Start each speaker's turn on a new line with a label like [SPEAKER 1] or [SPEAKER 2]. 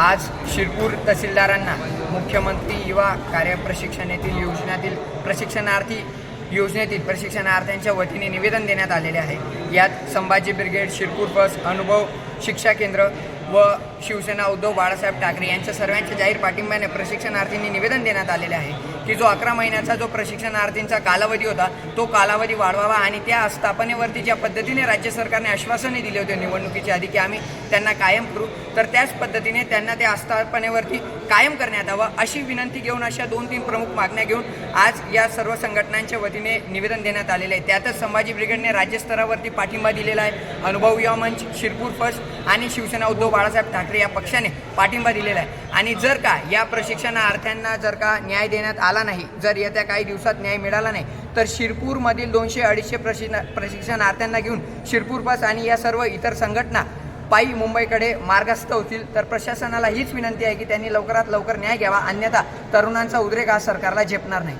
[SPEAKER 1] आज शिरपूर तहसीलदारांना मुख्यमंत्री युवा कार्य प्रशिक्षण येथील योजनेतील प्रशिक्षणार्थी योजनेतील प्रशिक्षणार्थ्यांच्या वतीने निवेदन देण्यात आलेले आहे. यात संभाजी ब्रिगेड शिरपूर बस अनुभव शिक्षा केंद्र व शिवसेना उद्धव बाळासाहेब ठाकरे यांच्या सर्वांच्या जाहीर पाठिंब्याने प्रशिक्षणार्थींनी निवेदन देण्यात आलेले आहे की जो अकरा महिन्याचा जो प्रशिक्षणार्थींचा कालावधी होता तो कालावधी वाढवावा आणि त्या स्थापनेवरती ज्या पद्धतीने राज्य सरकारने आश्वासने दिले होते निवडणुकीच्या आधी की आम्ही त्यांना कायम करू तर त्याच पद्धतीने त्यांना त्या आस्थापनेवरती कायम करण्यात यावं अशी विनंती घेऊन अशा दोन तीन प्रमुख मागण्या घेऊन आज या सर्व संघटनांच्या वतीने निवेदन देण्यात आलेले आहे. त्यातच संभाजी ब्रिगेडने राज्यस्तरावरती पाठिंबा दिलेला आहे. अनुभव युवा मंच शिरपूर फर्स्ट आणि शिवसेना उद्धव बाळासाहेब ठाकरे या पक्षाने पाठिंबा दिलेला आहे. आणि जर का या प्रशिक्षणार्थ्यांना जर का न्याय देण्यात आला नाही जर येत्या काही दिवसात न्याय मिळाला नाही तर शिरपूरमधील दोनशे अडीचशे प्रशिक्षण प्रशिक्षणार्थ्यांना घेऊन शिरपूर बस आणि या सर्व इतर संघटना पायी मुंबईकडे मार्गस्थ होतील तर प्रशासनाला हीच विनंती आहे की त्यांनी लवकरात लवकर न्याय घ्यावा. अन्यथा तरुणांचा उद्रेक हा सरकारला झेपणार नाही.